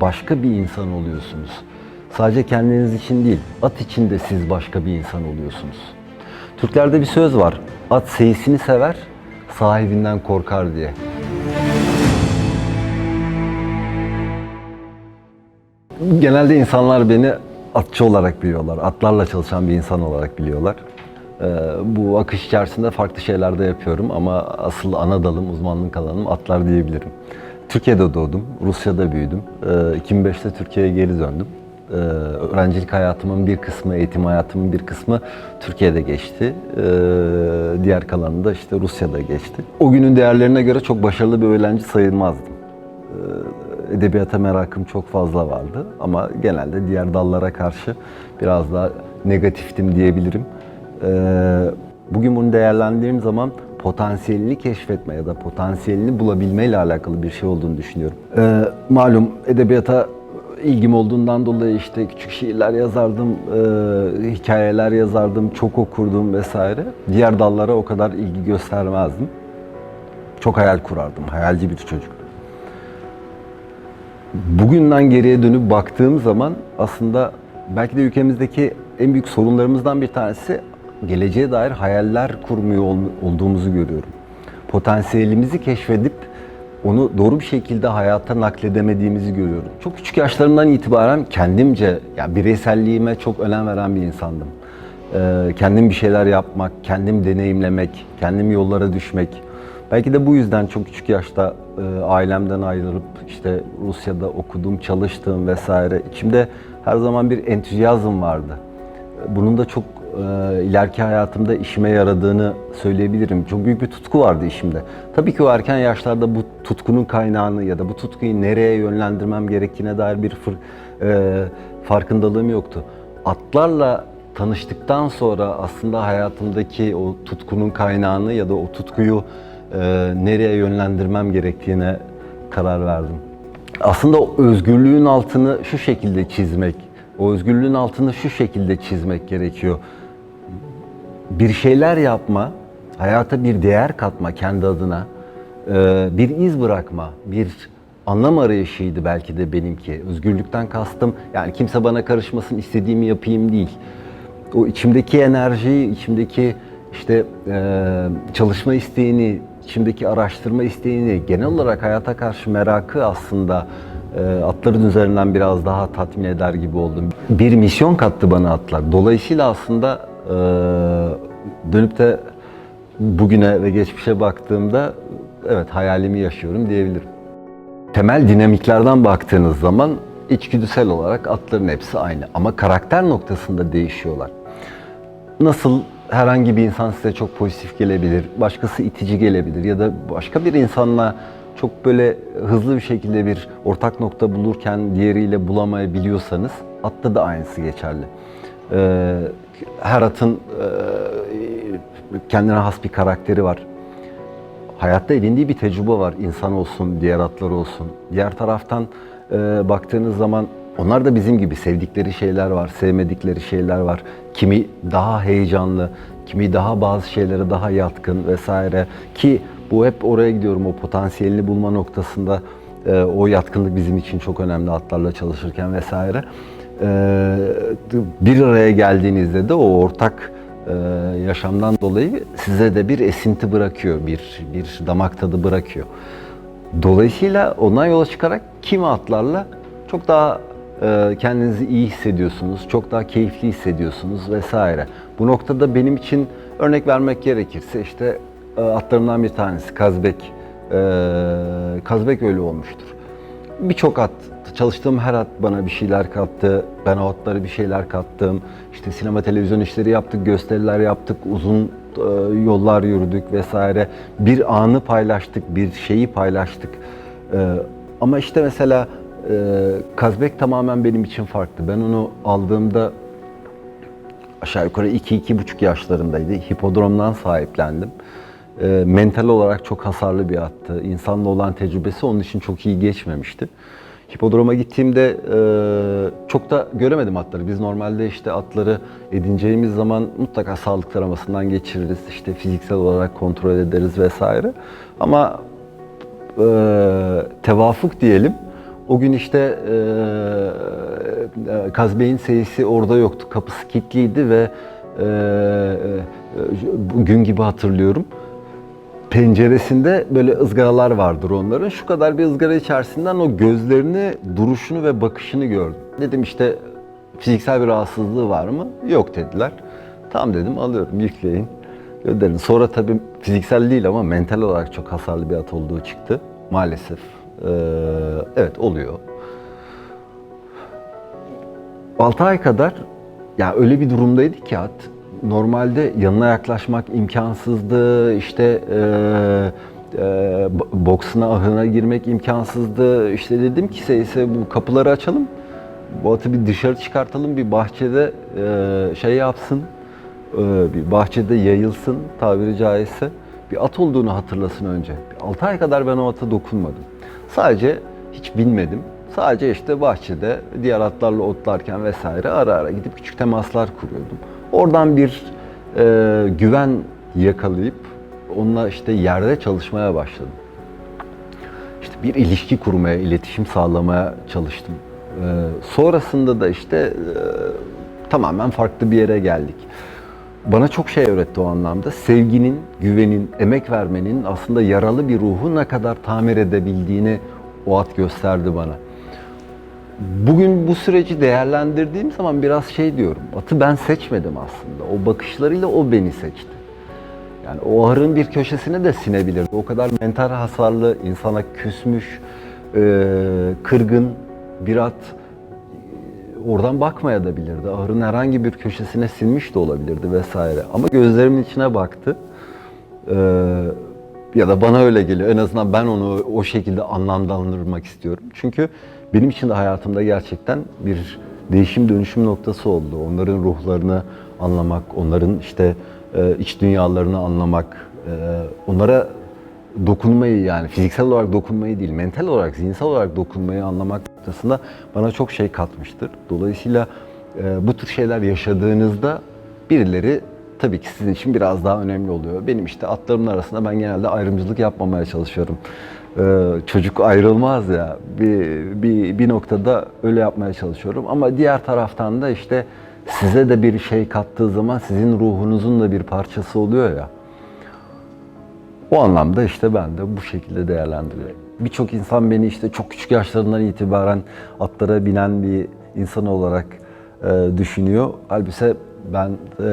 başka bir insan oluyorsunuz. Sadece kendiniz için değil, at için de siz başka bir insan oluyorsunuz. Türklerde bir söz var. At seyisini sever, sahibinden korkar diye. Genelde insanlar beni atçı olarak biliyorlar. Atlarla çalışan bir insan olarak biliyorlar. Ee, bu akış içerisinde farklı şeyler de yapıyorum ama asıl ana dalım, uzmanlık alanım atlar diyebilirim. Türkiye'de doğdum, Rusya'da büyüdüm. Ee, 2005'te Türkiye'ye geri döndüm. Ee, öğrencilik hayatımın bir kısmı, eğitim hayatımın bir kısmı Türkiye'de geçti. Ee, diğer kalanı da işte Rusya'da geçti. O günün değerlerine göre çok başarılı bir öğrenci sayılmazdım edebiyata merakım çok fazla vardı ama genelde diğer dallara karşı biraz daha negatiftim diyebilirim. Ee, Bugün bunu değerlendirdiğim zaman potansiyelini keşfetme ya da potansiyelini bulabilme ile alakalı bir şey olduğunu düşünüyorum. Ee, Malum edebiyata ilgim olduğundan dolayı işte küçük şiirler yazardım, e, hikayeler yazardım, çok okurdum vesaire. Diğer dallara o kadar ilgi göstermezdim. Çok hayal kurardım, hayalci bir çocuk bugünden geriye dönüp baktığım zaman aslında belki de ülkemizdeki en büyük sorunlarımızdan bir tanesi geleceğe dair hayaller kurmuyor ol- olduğumuzu görüyorum. Potansiyelimizi keşfedip onu doğru bir şekilde hayata nakledemediğimizi görüyorum. Çok küçük yaşlarımdan itibaren kendimce, yani bireyselliğime çok önem veren bir insandım. Ee, kendim bir şeyler yapmak, kendim deneyimlemek, kendim yollara düşmek, Belki de bu yüzden çok küçük yaşta e, ailemden ayrılıp işte Rusya'da okudum, çalıştım vesaire. İçimde her zaman bir entüzyazm vardı. Bunun da çok e, ileriki hayatımda işime yaradığını söyleyebilirim. Çok büyük bir tutku vardı işimde. Tabii ki o erken yaşlarda bu tutkunun kaynağını ya da bu tutkuyu nereye yönlendirmem gerektiğine dair bir fır, e, farkındalığım yoktu. Atlarla tanıştıktan sonra aslında hayatımdaki o tutkunun kaynağını ya da o tutkuyu e, nereye yönlendirmem gerektiğine karar verdim. Aslında o özgürlüğün altını şu şekilde çizmek, o özgürlüğün altını şu şekilde çizmek gerekiyor. Bir şeyler yapma, hayata bir değer katma kendi adına, e, bir iz bırakma, bir anlam arayışıydı belki de benimki. Özgürlükten kastım, yani kimse bana karışmasın, istediğimi yapayım değil. O içimdeki enerjiyi, içimdeki işte e, çalışma isteğini, içimdeki araştırma isteğini, genel olarak hayata karşı merakı aslında e, atların üzerinden biraz daha tatmin eder gibi oldum. Bir misyon kattı bana atlar. Dolayısıyla aslında dönüp de bugüne ve geçmişe baktığımda evet hayalimi yaşıyorum diyebilirim. Temel dinamiklerden baktığınız zaman içgüdüsel olarak atların hepsi aynı ama karakter noktasında değişiyorlar. Nasıl herhangi bir insan size çok pozitif gelebilir, başkası itici gelebilir ya da başka bir insanla çok böyle hızlı bir şekilde bir ortak nokta bulurken diğeriyle bulamayabiliyorsanız atta da aynısı geçerli. Ee, her atın e, kendine has bir karakteri var. Hayatta edindiği bir tecrübe var. İnsan olsun, diğer atlar olsun. Diğer taraftan e, baktığınız zaman onlar da bizim gibi sevdikleri şeyler var, sevmedikleri şeyler var. Kimi daha heyecanlı, kimi daha bazı şeylere daha yatkın vesaire. Ki bu hep oraya gidiyorum o potansiyelini bulma noktasında e, o yatkınlık bizim için çok önemli atlarla çalışırken vesaire. E, bir araya geldiğinizde de o ortak e, yaşamdan dolayı size de bir esinti bırakıyor, bir bir damak tadı bırakıyor. Dolayısıyla ondan yola çıkarak kimi atlarla çok daha e, kendinizi iyi hissediyorsunuz, çok daha keyifli hissediyorsunuz vesaire. Bu noktada benim için örnek vermek gerekirse işte e, atlarımdan bir tanesi Kazbek. Kazbek öyle olmuştur. Birçok at, çalıştığım her at bana bir şeyler kattı. Ben o atlara bir şeyler kattım. İşte sinema televizyon işleri yaptık, gösteriler yaptık, uzun e, yollar yürüdük vesaire. Bir anı paylaştık, bir şeyi paylaştık. E, ama işte mesela e, Kazbek tamamen benim için farklı. Ben onu aldığımda aşağı yukarı 2-2,5 yaşlarındaydı. Hipodromdan sahiplendim. Mental olarak çok hasarlı bir attı. İnsanla olan tecrübesi onun için çok iyi geçmemişti. Hipodroma gittiğimde e, çok da göremedim atları. Biz normalde işte atları edineceğimiz zaman mutlaka sağlık taramasından geçiririz. İşte fiziksel olarak kontrol ederiz vesaire. Ama e, tevafuk diyelim. O gün işte e, Kazbey'in seyisi orada yoktu. Kapısı kilitliydi ve e, e, bugün gibi hatırlıyorum. Penceresinde böyle ızgaralar vardır onların. Şu kadar bir ızgara içerisinden o gözlerini, duruşunu ve bakışını gördüm. Dedim işte fiziksel bir rahatsızlığı var mı? Yok dediler. Tamam dedim alıyorum yükleyin. Gönderin. Sonra tabii fiziksel değil ama mental olarak çok hasarlı bir at olduğu çıktı. Maalesef. Ee, evet oluyor. 6 ay kadar ya öyle bir durumdaydı ki at normalde yanına yaklaşmak imkansızdı. İşte e, e, bo- boksuna ahına girmek imkansızdı. İşte dedim ki Seyse bu kapıları açalım. Bu atı bir dışarı çıkartalım. Bir bahçede e, şey yapsın. e, bir bahçede yayılsın tabiri caizse. Bir at olduğunu hatırlasın önce. 6 ay kadar ben o ata dokunmadım. Sadece hiç bilmedim. Sadece işte bahçede diğer atlarla otlarken vesaire ara ara gidip küçük temaslar kuruyordum. Oradan bir e, güven yakalayıp onunla işte yerde çalışmaya başladım. İşte bir ilişki kurmaya, iletişim sağlamaya çalıştım. E, sonrasında da işte e, tamamen farklı bir yere geldik. Bana çok şey öğretti o anlamda. Sevginin, güvenin, emek vermenin aslında yaralı bir ruhu ne kadar tamir edebildiğini o at gösterdi bana. Bugün bu süreci değerlendirdiğim zaman biraz şey diyorum. Atı ben seçmedim aslında. O bakışlarıyla o beni seçti. Yani o ahırın bir köşesine de sinebilirdi. O kadar mental hasarlı, insana küsmüş, e, kırgın bir at e, oradan bakmaya da bilirdi. Ahırın herhangi bir köşesine sinmiş de olabilirdi vesaire. Ama gözlerimin içine baktı. Ya da bana öyle geliyor. En azından ben onu o şekilde anlamlandırmak istiyorum. Çünkü benim için de hayatımda gerçekten bir değişim dönüşüm noktası oldu. Onların ruhlarını anlamak, onların işte e, iç dünyalarını anlamak, e, onlara dokunmayı yani fiziksel olarak dokunmayı değil, mental olarak, zihinsel olarak dokunmayı anlamak noktasında bana çok şey katmıştır. Dolayısıyla e, bu tür şeyler yaşadığınızda birileri tabii ki sizin için biraz daha önemli oluyor. Benim işte atlarımın arasında ben genelde ayrımcılık yapmamaya çalışıyorum. Ee, çocuk ayrılmaz ya. Bir, bir, bir noktada öyle yapmaya çalışıyorum. Ama diğer taraftan da işte size de bir şey kattığı zaman sizin ruhunuzun da bir parçası oluyor ya. O anlamda işte ben de bu şekilde değerlendiriyorum. Birçok insan beni işte çok küçük yaşlarından itibaren atlara binen bir insan olarak e, düşünüyor. Halbuki ben e,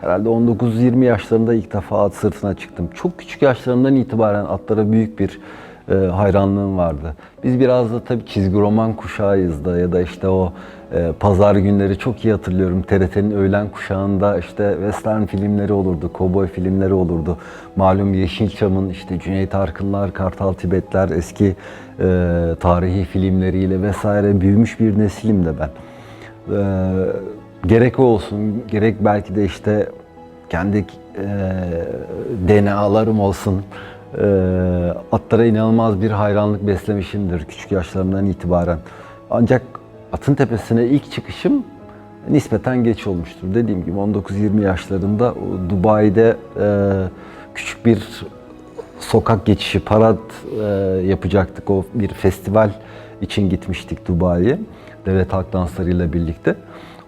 herhalde 19-20 yaşlarında ilk defa at sırtına çıktım. Çok küçük yaşlarından itibaren atlara büyük bir e, hayranlığım vardı. Biz biraz da tabii çizgi roman kuşağıyız da ya da işte o e, pazar günleri çok iyi hatırlıyorum. TRT'nin öğlen kuşağında işte western filmleri olurdu, kovboy filmleri olurdu. Malum Yeşilçam'ın işte Cüneyt Arkınlar, Kartal Tibetler eski e, tarihi filmleriyle vesaire büyümüş bir nesilim de ben. E, gerek olsun, gerek belki de işte kendi e, DNA'larım olsun. E, atlara inanılmaz bir hayranlık beslemişimdir küçük yaşlarımdan itibaren. Ancak atın tepesine ilk çıkışım nispeten geç olmuştur. Dediğim gibi 19-20 yaşlarında Dubai'de e, küçük bir sokak geçişi, parad e, yapacaktık. O bir festival için gitmiştik Dubai'ye. Devlet Halk Dansları ile birlikte.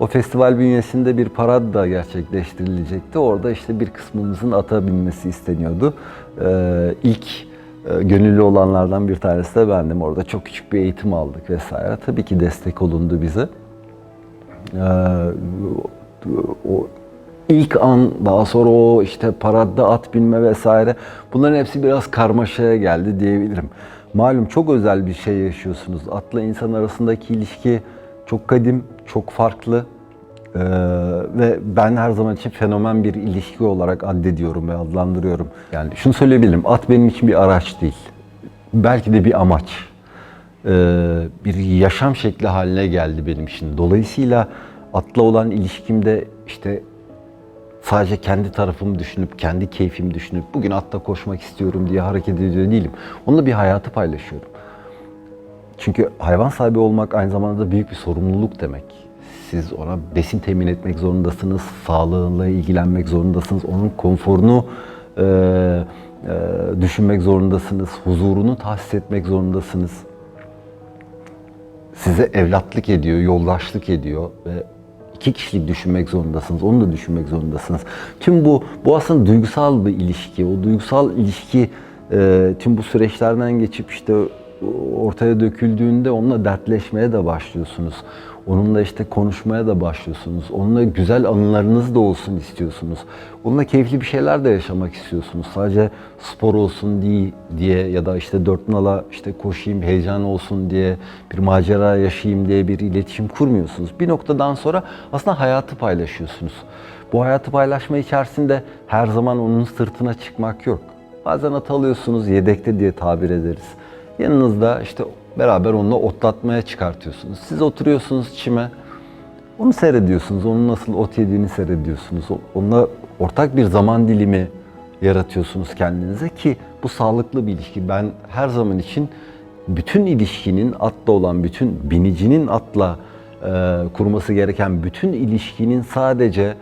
O festival bünyesinde bir parad da gerçekleştirilecekti. Orada işte bir kısmımızın ata binmesi isteniyordu. Ee, ilk e, gönüllü olanlardan bir tanesi de bendim. Orada çok küçük bir eğitim aldık vesaire. Tabii ki destek olundu bize. Ee, o ilk an, daha sonra o işte paradda at binme vesaire bunların hepsi biraz karmaşaya geldi diyebilirim. Malum çok özel bir şey yaşıyorsunuz. Atla insan arasındaki ilişki çok kadim, çok farklı. Ee, ve ben her zaman için fenomen bir ilişki olarak addediyorum ve adlandırıyorum. Yani şunu söyleyebilirim, at benim için bir araç değil. Belki de bir amaç. Ee, bir yaşam şekli haline geldi benim için. Dolayısıyla atla olan ilişkimde işte sadece kendi tarafımı düşünüp, kendi keyfimi düşünüp bugün atta koşmak istiyorum diye hareket ediyor değilim. Onunla bir hayatı paylaşıyorum. Çünkü hayvan sahibi olmak aynı zamanda da büyük bir sorumluluk demek. Siz ona besin temin etmek zorundasınız, sağlığıyla ilgilenmek zorundasınız, onun konforunu e, e, düşünmek zorundasınız, huzurunu tahsis etmek zorundasınız. size evlatlık ediyor, yoldaşlık ediyor ve iki kişilik düşünmek zorundasınız, onu da düşünmek zorundasınız. Tüm bu, bu aslında duygusal bir ilişki. O duygusal ilişki e, tüm bu süreçlerden geçip işte ortaya döküldüğünde onunla dertleşmeye de başlıyorsunuz. Onunla işte konuşmaya da başlıyorsunuz. Onunla güzel anılarınız da olsun istiyorsunuz. Onunla keyifli bir şeyler de yaşamak istiyorsunuz. Sadece spor olsun diye, diye ya da işte dört nala işte koşayım, heyecan olsun diye, bir macera yaşayayım diye bir iletişim kurmuyorsunuz. Bir noktadan sonra aslında hayatı paylaşıyorsunuz. Bu hayatı paylaşma içerisinde her zaman onun sırtına çıkmak yok. Bazen at alıyorsunuz, yedekte diye tabir ederiz. Yanınızda işte beraber onunla otlatmaya çıkartıyorsunuz. Siz oturuyorsunuz çime, onu seyrediyorsunuz, onun nasıl ot yediğini seyrediyorsunuz. Onunla ortak bir zaman dilimi yaratıyorsunuz kendinize ki bu sağlıklı bir ilişki. Ben her zaman için bütün ilişkinin atla olan, bütün binicinin atla e, kurması gereken bütün ilişkinin sadece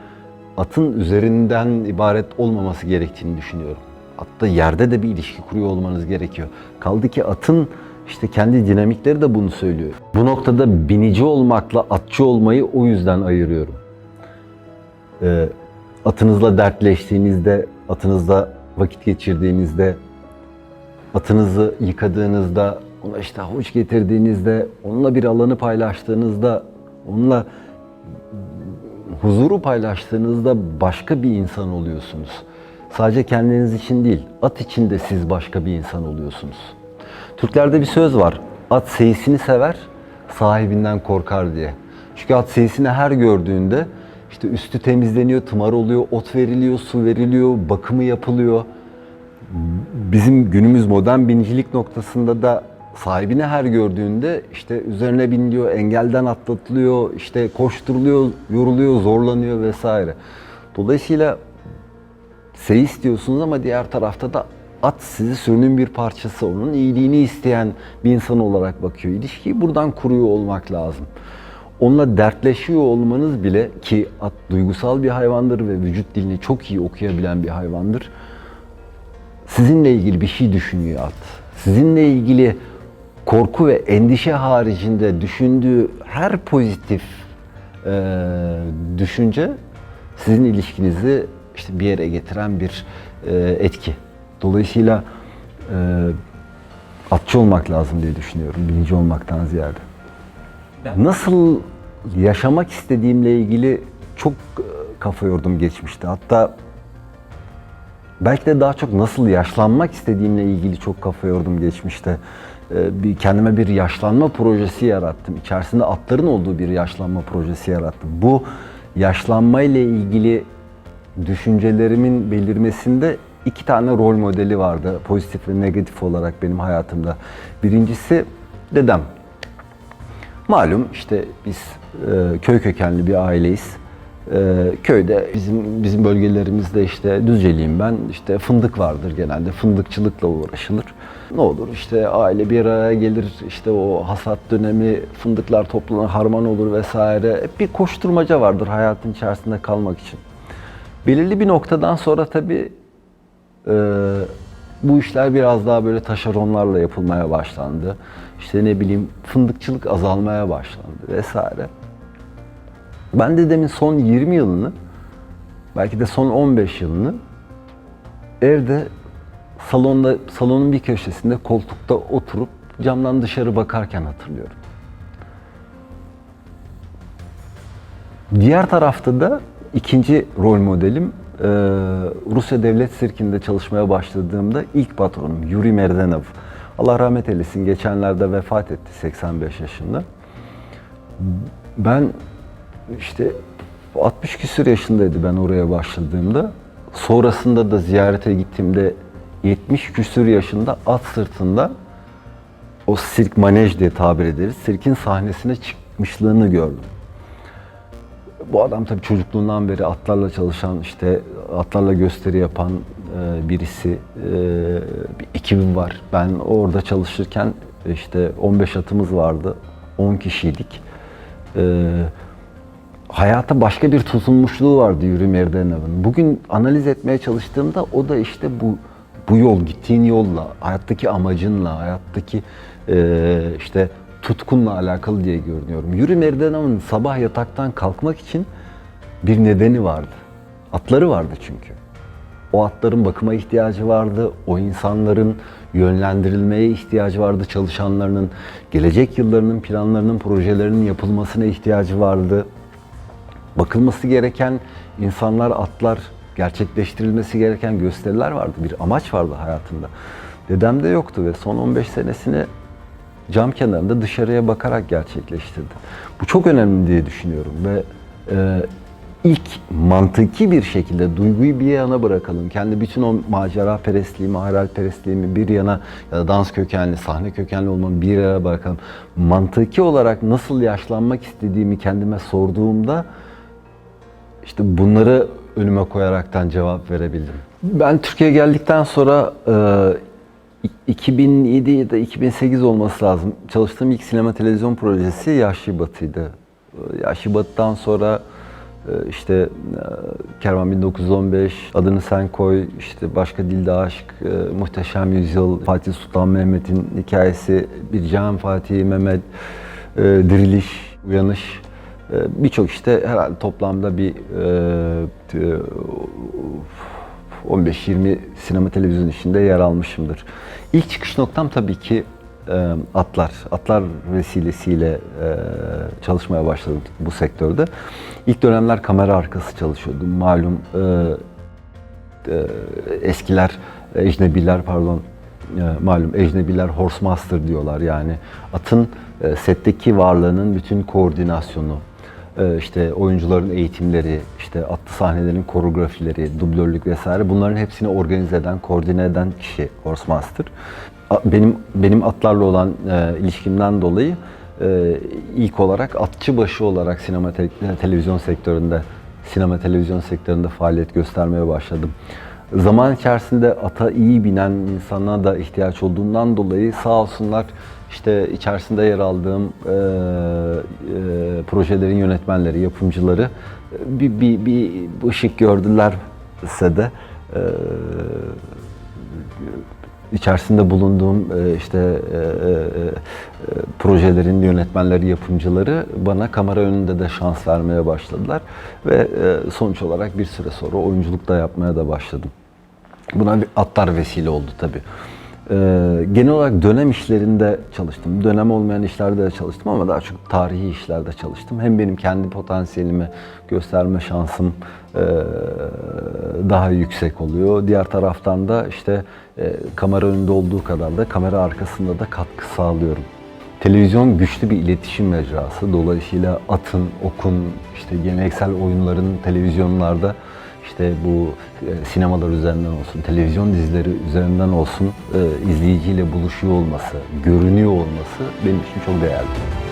atın üzerinden ibaret olmaması gerektiğini düşünüyorum. Hatta yerde de bir ilişki kuruyor olmanız gerekiyor. Kaldı ki atın işte kendi dinamikleri de bunu söylüyor. Bu noktada binici olmakla atçı olmayı o yüzden ayırıyorum. Ee, atınızla dertleştiğinizde, atınızla vakit geçirdiğinizde, atınızı yıkadığınızda, ona işte havuç getirdiğinizde, onunla bir alanı paylaştığınızda, onunla huzuru paylaştığınızda başka bir insan oluyorsunuz. Sadece kendiniz için değil, at için de siz başka bir insan oluyorsunuz. Türklerde bir söz var. At seyisini sever, sahibinden korkar diye. Çünkü at seyisini her gördüğünde işte üstü temizleniyor, tımar oluyor, ot veriliyor, su veriliyor, bakımı yapılıyor. Bizim günümüz modern binicilik noktasında da sahibini her gördüğünde işte üzerine biniliyor, engelden atlatılıyor, işte koşturuluyor, yoruluyor, zorlanıyor vesaire. Dolayısıyla seyis diyorsunuz ama diğer tarafta da at sizi sürünün bir parçası, onun iyiliğini isteyen bir insan olarak bakıyor. İlişkiyi buradan kuruyor olmak lazım. Onunla dertleşiyor olmanız bile ki at duygusal bir hayvandır ve vücut dilini çok iyi okuyabilen bir hayvandır. Sizinle ilgili bir şey düşünüyor at. Sizinle ilgili korku ve endişe haricinde düşündüğü her pozitif e, düşünce sizin ilişkinizi işte bir yere getiren bir e, etki. Dolayısıyla e, atçı olmak lazım diye düşünüyorum, binici olmaktan ziyade. Nasıl yaşamak istediğimle ilgili çok e, kafa yordum geçmişte. Hatta belki de daha çok nasıl yaşlanmak istediğimle ilgili çok kafa yordum geçmişte. E, bir kendime bir yaşlanma projesi yarattım. İçerisinde atların olduğu bir yaşlanma projesi yarattım. Bu yaşlanma ile ilgili düşüncelerimin belirmesinde iki tane rol modeli vardı. Pozitif ve negatif olarak benim hayatımda. Birincisi dedem. Malum işte biz e, köy kökenli bir aileyiz. E, köyde bizim bizim bölgelerimizde işte Düzceliyim ben. işte fındık vardır genelde. Fındıkçılıkla uğraşılır. Ne olur işte aile bir araya gelir. işte o hasat dönemi fındıklar toplanır, harman olur vesaire. Hep bir koşturmaca vardır hayatın içerisinde kalmak için. Belirli bir noktadan sonra tabii e, bu işler biraz daha böyle taşeronlarla yapılmaya başlandı. İşte ne bileyim fındıkçılık azalmaya başlandı vesaire. Ben dedemin son 20 yılını, belki de son 15 yılını evde salonda salonun bir köşesinde koltukta oturup camdan dışarı bakarken hatırlıyorum. Diğer tarafta da ikinci rol modelim e, Rusya Devlet Sirkinde çalışmaya başladığımda ilk patronum Yuri Merdenov. Allah rahmet eylesin geçenlerde vefat etti 85 yaşında. Ben işte 60 küsur yaşındaydı ben oraya başladığımda. Sonrasında da ziyarete gittiğimde 70 küsur yaşında at sırtında o sirk manej diye tabir ederiz. Sirkin sahnesine çıkmışlığını gördüm. Bu adam tabii çocukluğundan beri atlarla çalışan, işte atlarla gösteri yapan e, birisi. E, bir ekibim var. Ben orada çalışırken işte 15 atımız vardı. 10 kişiydik. E, hayata başka bir tutunmuşluğu vardı Yuri Merdenov'un. Bugün analiz etmeye çalıştığımda o da işte bu bu yol, gittiğin yolla, hayattaki amacınla, hayattaki e, işte tutkunla alakalı diye görünüyorum. Yuri Meridan'ın sabah yataktan kalkmak için bir nedeni vardı. Atları vardı çünkü. O atların bakıma ihtiyacı vardı. O insanların yönlendirilmeye ihtiyacı vardı. Çalışanlarının gelecek yıllarının planlarının, projelerinin yapılmasına ihtiyacı vardı. Bakılması gereken insanlar, atlar, gerçekleştirilmesi gereken gösteriler vardı. Bir amaç vardı hayatında. Dedemde yoktu ve son 15 senesini cam kenarında dışarıya bakarak gerçekleştirdi. Bu çok önemli diye düşünüyorum ve e, ilk mantıki bir şekilde duyguyu bir yana bırakalım. Kendi bütün o macera perestliğimi, hayal perestliğimi bir yana ya da dans kökenli, sahne kökenli olmamı bir yana bırakalım. Mantıki olarak nasıl yaşlanmak istediğimi kendime sorduğumda işte bunları önüme koyaraktan cevap verebildim. Ben Türkiye'ye geldikten sonra e, 2007 ya da 2008 olması lazım. Çalıştığım ilk sinema televizyon projesi Yaşlı Batı'ydı. E, Yaşlı Batı'dan sonra e, işte e, Kervan 1915, Adını Sen Koy, işte Başka Dilde Aşk, e, Muhteşem Yüzyıl, Fatih Sultan Mehmet'in hikayesi, Bir Can Fatih Mehmet, Diriliş, Uyanış, birçok işte herhalde toplamda bir 15-20 sinema televizyon işinde yer almışımdır. İlk çıkış noktam tabii ki e, atlar. Atlar vesilesiyle e, çalışmaya başladım bu sektörde. İlk dönemler kamera arkası çalışıyordum. Malum e, eskiler, ecnebiler pardon, malum ecnebiler horse master diyorlar yani atın setteki varlığının bütün koordinasyonu, işte oyuncuların eğitimleri, işte atlı sahnelerin koreografileri, dublörlük vesaire bunların hepsini organize eden, koordine eden kişi horse master. Benim benim atlarla olan e, ilişkimden dolayı e, ilk olarak atçı başı olarak sinema te- televizyon sektöründe sinema televizyon sektöründe faaliyet göstermeye başladım. Zaman içerisinde ata iyi binen insana da ihtiyaç olduğundan dolayı sağ olsunlar işte içerisinde yer aldığım e, e, projelerin yönetmenleri, yapımcıları bir, bir, bir ışık gördülerse de e, içerisinde bulunduğum işte e, e, projelerin yönetmenleri, yapımcıları bana kamera önünde de şans vermeye başladılar ve e, sonuç olarak bir süre sonra oyunculuk da yapmaya da başladım. Buna bir atlar vesile oldu tabii. Ee, genel olarak dönem işlerinde çalıştım. Dönem olmayan işlerde de çalıştım ama daha çok tarihi işlerde çalıştım. Hem benim kendi potansiyelimi gösterme şansım e, daha yüksek oluyor. Diğer taraftan da işte e, kamera önünde olduğu kadar da kamera arkasında da katkı sağlıyorum. Televizyon güçlü bir iletişim mecrası. Dolayısıyla atın, okun, işte geleneksel oyunların televizyonlarda işte bu e, sinemalar üzerinden olsun, televizyon dizileri üzerinden olsun e, izleyiciyle buluşuyor olması, görünüyor olması benim için çok değerli.